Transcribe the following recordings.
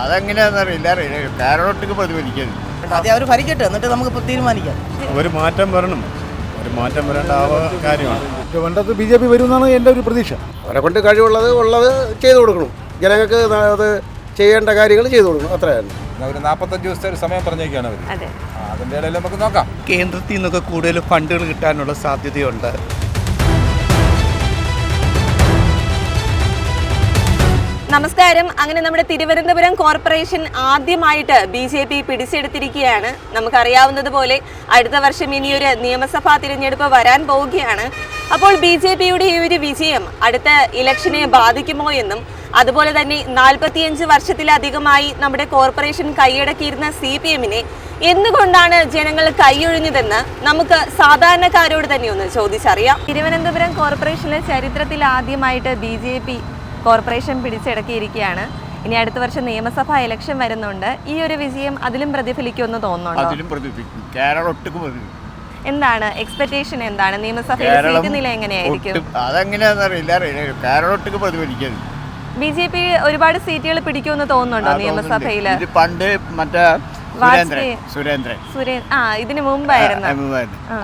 അതെങ്ങനെയാണെന്നറിയില്ല അറിയില്ല കാരോട്ടൊക്കെ പ്രതിഫലിക്കുന്നത് ആദ്യം അവർ ഭരിക്കട്ടെ എന്നിട്ട് നമുക്ക് തീരുമാനിക്കാം. ഒരു മാറ്റം വരണം. ഒരു മാറ്റം വരേണ്ട കാര്യമാണ്. വേണ്ടത് ബി ജെ പി വരുമെന്നാണ് എന്റെ ഒരു പ്രതീക്ഷ. അവരെ കൊണ്ട് കഴിവുള്ളത് ഉള്ളത് ചെയ്തു കൊടുക്കണം. ജനങ്ങൾക്ക് അത് ചെയ്യേണ്ട കാര്യങ്ങൾ ചെയ്തു കൊടുക്കണം. അത്ര തന്നെ ഒരു നാൽപ്പത്തഞ്ച് ദിവസത്തെ ഒരു സമയം പറഞ്ഞേക്കാണ് അവർ അതെ. അതിന്റെ ഇടയിൽ നമുക്ക് നോക്കാം. കേന്ദ്രത്തിൽ നിന്നൊക്കെ കൂടുതൽ ഫണ്ടുകൾ കിട്ടാനുള്ള സാധ്യതയുണ്ട്. നമസ്കാരം. അങ്ങനെ നമ്മുടെ തിരുവനന്തപുരം കോർപ്പറേഷൻ ആദ്യമായിട്ട് ബി ജെ പി പിടിച്ചെടുത്തിരിക്കുകയാണ്. നമുക്കറിയാവുന്നതുപോലെ അടുത്ത വർഷം ഇനിയൊരു നിയമസഭാ തിരഞ്ഞെടുപ്പ് വരാൻ പോവുകയാണ്. അപ്പോൾ ബി ജെ പിയുടെ ഈ ഒരു വിജയം അടുത്ത ഇലക്ഷനെ ബാധിക്കുമോ എന്നും അതുപോലെ തന്നെ നാൽപ്പത്തിയഞ്ച് വർഷത്തിലധികമായി നമ്മുടെ കോർപ്പറേഷൻ കൈയടക്കിയിരുന്ന സി പി എമ്മിനെ എന്തുകൊണ്ടാണ് ജനങ്ങൾ കൈയൊഴിഞ്ഞതെന്ന് നമുക്ക് സാധാരണക്കാരോട് തന്നെ ഒന്ന് ചോദിച്ചറിയാം. തിരുവനന്തപുരം കോർപ്പറേഷനിലെ ചരിത്രത്തിൽ ആദ്യമായിട്ട് ബി ജെ പി കോർപ്പറേഷൻ പിടിച്ചടക്കിയിരിക്കുകയാണ്. ഇനി അടുത്ത വർഷം നിയമസഭാ ഇലക്ഷൻ വരുന്നുണ്ട്. ഈ ഒരു വിജയം അതിലും പ്രതിഫലിക്കുമെന്ന് തോന്നുന്നുണ്ടോ? അതിലും പ്രതിഫലിക്കും. കേരളൊട്ടുക്ക് പ്രതിഫലിക്കും. എന്താണ് എക്സ്പെക്ടേഷൻ എന്താണ്? നിയമസഭയിലെ സീറ്റ് നില എങ്ങനെയായിരിക്കും? ബി ജെ പി ഒരുപാട് സീറ്റുകൾ പിടിക്കുമെന്ന് തോന്നുന്നുണ്ടോ നിയമസഭയിൽ പണ്ട് മറ്റേ സുരേന്ദ്രൻ ആ ഇതിന് മുമ്പായിരുന്നു.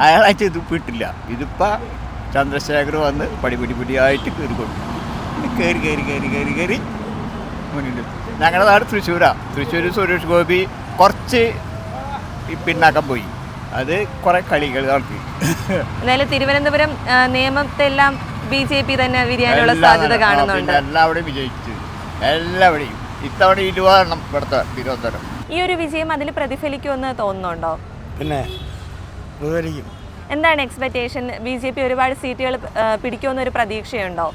അയാളെ ഇത് വിട്ടില്ല. ഇതിപ്പോ ചന്ദ്രശേഖർ വന്ന് പടിപിടി പിടിയായിട്ട് കയറിക്കൊണ്ടു കയറി കയറി കയറി കയറി കയറി മുന്നിട്ട് ഞങ്ങളുടെ നാട് തൃശ്ശൂരാ. തൃശ്ശൂർ സുരേഷ് ഗോപി കുറച്ച് പിന്നാക്കം പോയി. അത് കുറെ കളികൾ നടത്തി. എന്നാലും തിരുവനന്തപുരം നിയമത്തെല്ലാം ബി ജെ പി തന്നെ വിരിയാനുള്ള സാധ്യത കാണുന്നുണ്ട് പിന്നെ എല്ലാവിടെയും വിജയിച്ചു. എല്ലാവിടെയും ഇത്തവണ ഇരുപതെണ്ണം ഇവിടുത്തെ തിരുവനന്തപുരം. ഈ ഒരു വിജയം അതിൽ പ്രതിഫലിക്കുമെന്ന് തോന്നുന്നുണ്ടോ? പിന്നെ പ്രതിഫലിക്കും എന്താണ് എക്സ്പെക്ടേഷൻ ബി ജെ പി ഒരുപാട് സീറ്റുകൾ പിടിക്കുമെന്ന് ഒരു പ്രതീക്ഷയുണ്ടോ?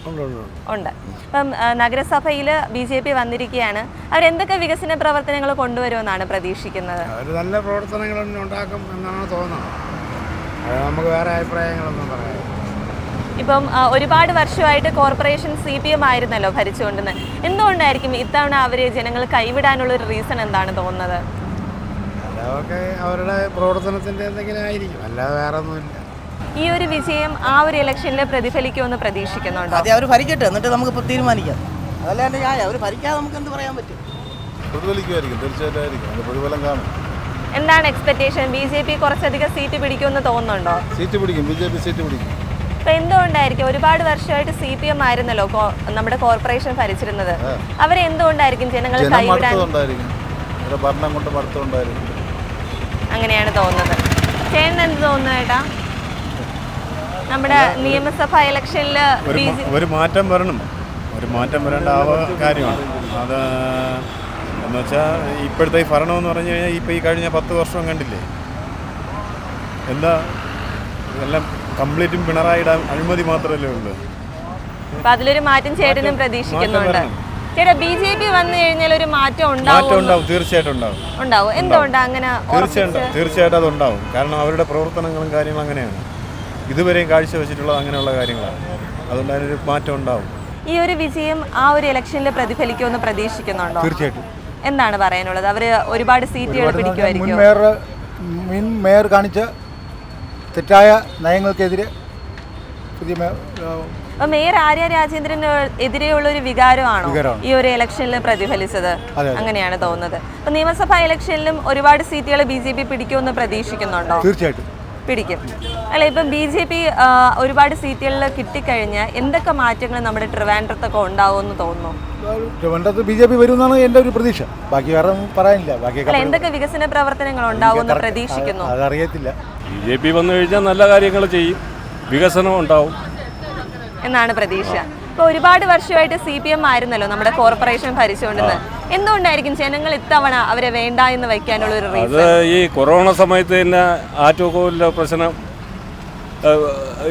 ഉണ്ട് ഇപ്പം നഗരസഭയിൽ ബി ജെ പി വന്നിരിക്കുകയാണ്. അവരെന്തൊക്കെ വികസന പ്രവർത്തനങ്ങൾ കൊണ്ടുവരുമെന്നാണ് പ്രതീക്ഷിക്കുന്നത്? നല്ല പ്രവർത്തനങ്ങൾ ഉണ്ടാക്കും എന്നാണ് തോന്നുന്നത്. നമുക്ക് വേറെ അഭിപ്രായങ്ങളൊന്നും പറയാം ഇപ്പം ഒരുപാട് വർഷമായിട്ട് കോർപ്പറേഷൻ സി പി എം ആയിരുന്നല്ലോ ഭരിച്ചുകൊണ്ടിരുന്നത്. എന്തുകൊണ്ടായിരിക്കും ഇത്തവണ അവർ ജനങ്ങൾ കൈവിടാനുള്ള ഒരു റീസൺ എന്താണ് തോന്നുന്നത്? അതൊക്കെ അവരുടെ പ്രവർത്തനത്തിന്റെ എന്തെങ്കിലും ആയിരിക്കും. അല്ലാതെ വേറെ ഒന്നുമില്ല ഈ ഒരു വിജയം ആ ഒരു ഇലക്ഷനിൽ പ്രതിഫലിക്കുമെന്ന് പ്രതീക്ഷിക്കുന്നുണ്ടോ? അതെ അവർ ഭരിക്കട്ടെ എന്നിട്ട് നമുക്ക് തീരുമാനിക്കാം. അതല്ല എന്റെ ന്യായം അവർ ഭരിക്കാതെ നമുക്ക് എന്ത് പറയാൻ പറ്റും? പ്രതിഫലിക്കുമായിരിക്കും തീർച്ചയായിട്ടും ആയിരിക്കും പ്രതിഫലം കാണും. എന്താണ് എക്സ്പെക്ടേഷൻ ബി ജെ പി കുറച്ചധികം സീറ്റ് പിടിക്കുമെന്ന് തോന്നുന്നുണ്ടോ? സീറ്റ് പിടിക്കും ബി ജെ പി സീറ്റ് പിടിക്കും. ഇപ്പൊ എന്തുകൊണ്ടായിരിക്കും? ഒരുപാട് വർഷമായിട്ട് സി പി എം ആയിരുന്നല്ലോ നമ്മുടെ കോർപ്പറേഷൻ ഭരിച്ചിരുന്നത്. അവരെന്തുകൊണ്ടായിരിക്കും ജനങ്ങൾ കൈവിടാൻ ഭരണം കൊണ്ട് മടുത്തതുണ്ടായിരിക്കും അങ്ങനെയാണ് തോന്നുന്നത്. ചേട്ടൻ എന്ത് തോന്നുന്നു ചേട്ടാ? നമ്മുടെ നിയമസഭാ ഇലക്ഷനിൽ ഒരു മാറ്റം വരണം. ഒരു മാറ്റം വരേണ്ട ആവ കാര്യമാണ്. അത് എന്ന് വെച്ചാൽ ഇപ്പോഴത്തെ ഈ ഭരണം എന്ന് പറഞ്ഞു കഴിഞ്ഞാൽ ഇപ്പോൾ ഈ കഴിഞ്ഞ പത്ത് വർഷം കണ്ടില്ലേ? എന്താ എല്ലാം കംപ്ലീറ്റും പിണറായിയുടെ അഴിമതി മാത്രമല്ലേ ഉള്ളൂ. അതിലൊരു മാറ്റം ചേട്ടനും പ്രതീക്ഷിക്കുന്നുണ്ട്. ചേട്ടാ ബി ജെ പി വന്നു കഴിഞ്ഞാൽ ഒരു മാറ്റം മാറ്റം ഉണ്ടാവും ഉണ്ടാവും തീർച്ചയായിട്ടും ഉണ്ടാവും. ഉണ്ടാവും. എന്തുകൊണ്ടാ അങ്ങനെ തീർച്ചയായിട്ടും ഉറപ്പിച്ച്? തീർച്ചയായിട്ടും അതുണ്ടാവും. കാരണം അവരുടെ പ്രവർത്തനങ്ങളും കാര്യങ്ങളും അങ്ങനെയാണ്. ഇതുവരെയും കാഴ്ചവെച്ചിട്ടുള്ളത് അങ്ങനെയുള്ള കാര്യങ്ങളാണ്. അതുകൊണ്ട് അതിനൊരു മാറ്റം ഉണ്ടാവും. ഈ ഒരു വിജയം ആ ഒരു ഇലക്ഷനിൽ പ്രതിഫലിക്കുമെന്ന് പ്രതീക്ഷിക്കുന്നുണ്ടോ? തീർച്ചയായിട്ടും. എന്താണ് പറയാനുള്ളത്? അവർ ഒരുപാട് സീറ്റുകൾ മുൻ പിടിക്കുമായിരിക്കും. മേയർ മുൻ മേയർ കാണിച്ച തെറ്റായ നയങ്ങൾക്കെതിരെ പുതിയ മേ- അപ്പൊ മേയർ ആര്യ രാജേന്ദ്രന് എതിരെയുള്ള ഒരു വികാരമാണോ. ഈ ഒരു ഇലക്ഷനിൽ പ്രതിഫലിച്ചത്? അങ്ങനെയാണ് തോന്നുന്നത്. അപ്പൊ നിയമസഭാ ഇലക്ഷനിലും ഒരുപാട് സീറ്റുകൾ ബി ജെ പി പിടിക്കുമെന്ന് പ്രതീക്ഷിക്കുന്നുണ്ടോ? തീർച്ചയായിട്ടും. പിടിക്കും. അല്ല ഇപ്പം ബി ജെ പി ഒരുപാട് സീറ്റുകളിൽ കിട്ടിക്കഴിഞ്ഞാൽ എന്തൊക്കെ മാറ്റങ്ങൾ നമ്മുടെ ട്രിവാൻഡ്രത്തൊക്കെ ഉണ്ടാവുമെന്ന് തോന്നുന്നു? ട്രിവാൻഡ്രത്ത് ബി ജെ പി വരുമെന്നാണ് എന്റെ ഒരു പ്രതീക്ഷ. ബാക്കി വേറെ പറയാനില്ല. അല്ല ബാക്കി എന്തൊക്കെ വികസന പ്രവർത്തനങ്ങൾ ഉണ്ടാവുമെന്ന് പ്രതീക്ഷിക്കുന്നു? അതറിയത്തില്ല ബി ജെ പി വന്നു കഴിഞ്ഞാൽ നല്ല കാര്യങ്ങൾ ചെയ്യും. വികസനം ഉണ്ടാവും. എന്നാണ് പ്രതീക്ഷ. ഇപ്പൊ ഒരുപാട് വർഷമായിട്ട് സി പി എം ആയിരുന്നല്ലോ നമ്മുടെ കോർപ്പറേഷൻ ഭരിച്ചുകൊണ്ടിരുന്നത്. എന്തുകൊണ്ടായിരിക്കും ജനങ്ങൾ ഇത്തവണ അവരെ വേണ്ട എന്ന് വയ്ക്കാനുള്ള ഒരു അത് ഈ കൊറോണ സമയത്ത് തന്നെ ആറ്റുകോലിലെ പ്രശ്നം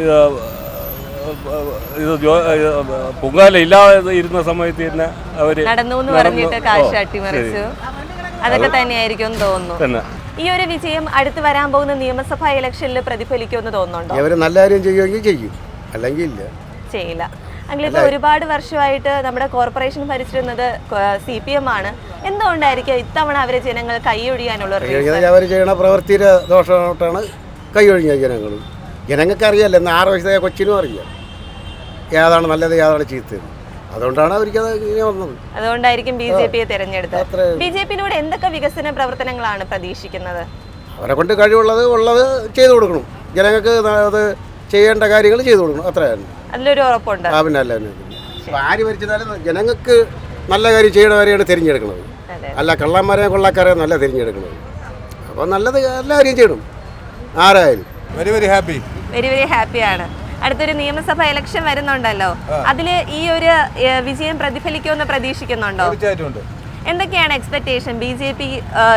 ഇത് ഇത് പൊങ്കാല ഇല്ലാതെ ഇരുന്ന സമയത്ത് തന്നെ അവർ നടന്നു എന്ന് പറഞ്ഞിട്ട് കാശ് അട്ടിമറിച്ചു. അതൊക്കെ തന്നെയായിരിക്കും തോന്നുന്നു. ഈ ഒരു വിജയം അടുത്ത് വരാൻ പോകുന്ന നിയമസഭാ ഇലക്ഷനിൽ പ്രതിഫലിക്കുമെന്ന് തോന്നുന്നുണ്ടോ? അവർ നല്ല കാര്യം ചെയ്യുമെങ്കിൽ ചെയ്യും. അല്ലെങ്കിൽ ഇല്ല. ചെയ്യില്ല. ഇപ്പൊ ഒരുപാട് വർഷമായിട്ട് നമ്മുടെ കോർപ്പറേഷൻ ഭരിച്ചിരുന്നത് സി പി എം ആണ്. എന്തുകൊണ്ടായിരിക്കും ഇത്തവണ അവരെ ജനങ്ങൾ കൈയൊഴിയാനുള്ള? അവർ ചെയ്യുന്ന പ്രവൃത്തിയുടെ ദോഷമായിട്ടാണ് കൈയൊഴിഞ്ഞ ജനങ്ങൾ ജനങ്ങൾക്ക് അറിയാമല്ലോ എന്നാൽ ആറ് വയസ്സായ കൊച്ചിനും അറിയാം. ഏതാണ് നല്ലത് ഏതാണ് ചീത്തത്. അതുകൊണ്ടാണ് അവർക്ക് വന്നത്. അതുകൊണ്ടായിരിക്കും ബി ജെ പിയെ തിരഞ്ഞെടുത്തത്. ബി ജെ പിയിലൂടെ എന്തൊക്കെ വികസന പ്രവർത്തനങ്ങളാണ് പ്രതീക്ഷിക്കുന്നത്? അവരെ കൊണ്ട് കഴിവുള്ളത് ഉള്ളത് ചെയ്തു കൊടുക്കണം. ജനങ്ങൾക്ക് അത് ചെയ്യേണ്ട കാര്യങ്ങൾ ചെയ്തു കൊടുക്കണം. അത്രയാണ് അതിലൊരു ഉറപ്പുണ്ട്. ആ പിന്നെ അല്ല പിന്നെ. ആര് ഭരിച്ചാലും ജനങ്ങൾക്ക് നല്ല കാര്യം ചെയ്യണവരെയാണ് തിരഞ്ഞെടുക്കുന്നത്. അല്ല കള്ളന്മാരെ കൊള്ളക്കാരെ നല്ല തിരഞ്ഞെടുക്കുന്നത്. അപ്പോൾ നല്ലത് എല്ലാ കാര്യം ചെയ്യണം. ആരായാലും. Very very happy very very ഹാപ്പിയാണ് അടുത്തൊരു നിയമസഭ ഇലക്ഷൻ വരുന്നുണ്ടല്ലോ. അതിൽ ഈ ഒരു വിജയം പ്രതിഫലിക്കുമെന്ന് പ്രതീക്ഷിക്കുന്നുണ്ടോ? എന്തൊക്കെയാണ് എക്സ്പെക്ടേഷൻ ബി ജെ പി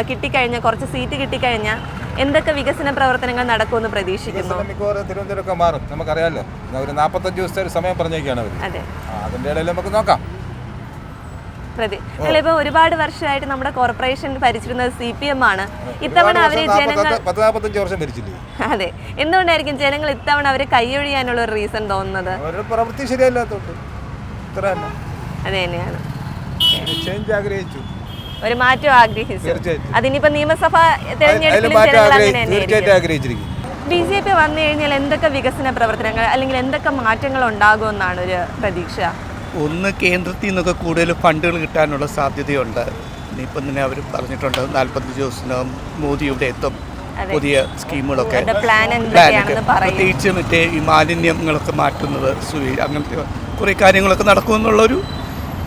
കിട്ടിക്കഴിഞ്ഞ കുറച്ച് സീറ്റ് കിട്ടിക്കഴിഞ്ഞാൽ എന്തൊക്കെ വികസന പ്രവർത്തനങ്ങൾ നടക്കുമെന്ന് പ്രതീക്ഷിക്കുന്നു? മിക്കവാറും തിരുവനന്തപുരമൊക്കെ മാറും. നമുക്കറിയാമല്ലോ ഒരു നാൽപ്പത്തഞ്ച് ദിവസത്തെ ഒരു സമയം പറഞ്ഞേക്കാണ് അവർ അതെ. അതിന്റെ ഇടയിൽ നമുക്ക് നോക്കാം. പ്രതി ഞങ്ങളിപ്പോ ഒരുപാട് വർഷമായിട്ട് നമ്മുടെ കോർപ്പറേഷൻ ഭരിച്ചിരുന്നത് സി പി എം ആണ്. ഇത്തവണ അവർ ജനങ്ങൾ വർഷം ഭരിച്ചില്ലേ? അതെ. എന്തുകൊണ്ടായിരിക്കും ജനങ്ങൾ ഇത്തവണ അവരെ കൈയൊഴിയാനുള്ള ഒരു റീസൺ തോന്നുന്നത്? പ്രവൃത്തി ശരിയല്ലാത്തോണ്ട്. തന്നെ തന്നെയാണ്. ചേഞ്ച് ആഗ്രഹിച്ചു. ഒരു മാറ്റം ആഗ്രഹിച്ചു. അതിനിപ്പോ നിയമസഭ ആഗ്രഹിച്ചിരിക്കും ബി ജെ പി വന്നു കഴിഞ്ഞാൽ എന്തൊക്കെ വികസന പ്രവർത്തനങ്ങൾ അല്ലെങ്കിൽ എന്തൊക്കെ മാറ്റങ്ങൾ ഉണ്ടാകുമെന്നാണ് ഒരു പ്രതീക്ഷ? ഒന്ന് കേന്ദ്രത്തിൽ നിന്നൊക്കെ കൂടുതൽ ഫണ്ടുകൾ കിട്ടാനുള്ള സാധ്യതയുണ്ട്. ഇനിയിപ്പം തന്നെ അവർ പറഞ്ഞിട്ടുണ്ട് നാൽപ്പത്തഞ്ച് ദിവസത്തിനകം മോദിയുടെ എത്തും. പുതിയ സ്കീമുകളൊക്കെ. പ്രത്യേകിച്ച് മറ്റേ ഈ മാലിന്യങ്ങളൊക്കെ മാറ്റുന്നത് സുവി അങ്ങനത്തെ കുറേ കാര്യങ്ങളൊക്കെ നടക്കുമെന്നുള്ളൊരു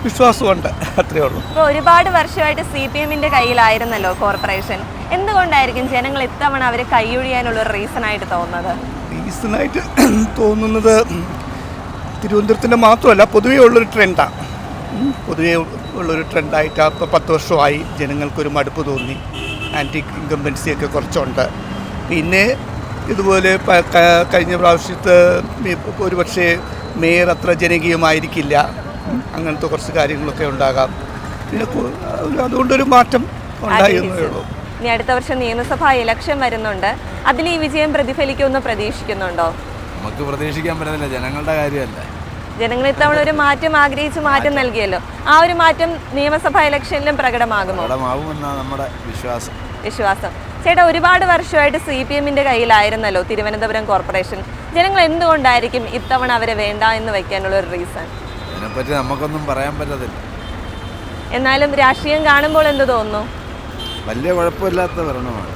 വിശ്വാസമുണ്ട് അത്രയേ ഉള്ളൂ. ഇപ്പോൾ ഒരുപാട് വർഷമായിട്ട് സി പി എമ്മിന്റെ കയ്യിലായിരുന്നല്ലോ കോർപ്പറേഷൻ എന്തുകൊണ്ടായിരിക്കും ജനങ്ങൾ ഇത്തവണ അവരെ കൈയൊഴിയാനുള്ള ഒരു റീസൺ ആയിട്ട് തോന്നുന്നത്? റീസണായിട്ട് തോന്നുന്നത് തിരുവനന്തപുരത്തിന്റെ മാത്രമല്ല പൊതുവേ ഉള്ളൊരു ട്രെൻഡാണ് പൊതുവേ ഉള്ളൊരു ട്രെൻഡായിട്ട് ഇപ്പോൾ പത്ത് വർഷമായി ജനങ്ങൾക്കൊരു മടുപ്പ് തോന്നി. ആന്റി ഇൻകംബൻസിയൊക്കെ കുറച്ചുണ്ട്. പിന്നെ ഇതുപോലെ കഴിഞ്ഞ പ്രാവശ്യത്ത് ഒരുപക്ഷേ മേയർ അത്ര ജനകീയമായിരിക്കില്ല. അങ്ങനത്തെ കുറച്ച് കാര്യങ്ങളൊക്കെ ഉണ്ടാകാം. പിന്നെ ഒരു- അതുകൊണ്ടൊരു മാറ്റം ഉണ്ടായി എന്നേ ഉള്ളൂ. ഇനി അടുത്ത വർഷം നിയമസഭാ ഇലക്ഷൻ വരുന്നുണ്ട്. അതിൽ ഈ വിജയം പ്രതിഫലിക്കുമെന്ന് പ്രതീക്ഷിക്കുന്നുണ്ടോ? നമുക്ക് പ്രതീക്ഷിക്കാൻ പറ്റുന്നില്ല. ജനങ്ങളുടെ കാര്യമല്ല? ജനങ്ങൾ ഇത്തവണ ഒരു മാറ്റം ആഗ്രഹിച്ച് മാറ്റം നൽകിയല്ലോ. ആ ഒരു മാറ്റം നിയമസഭാ ഇലക്ഷനിലും പ്രകടമാകുമോ? നമ്മുടെ വിശ്വാസം. വിശ്വാസം. ചേട്ടാ ഒരുപാട് വർഷമായിട്ട് സി പി എമ്മിന്റെ കയ്യിലായിരുന്നല്ലോ തിരുവനന്തപുരം കോർപ്പറേഷൻ. ജനങ്ങൾ എന്തുകൊണ്ടായിരിക്കും ഇത്തവണ അവരെ വേണ്ട എന്ന് വെക്കാനുള്ള ഒരു റീസൺ ഇതിനെപ്പറ്റി നമുക്കൊന്നും പറയാൻ പറ്റത്തില്ല. എന്നാലും രാഷ്ട്രീയം കാണുമ്പോൾ എന്ത് തോന്നുന്നു വലിയ കുഴപ്പമില്ലാത്ത ഭരണമാണ്.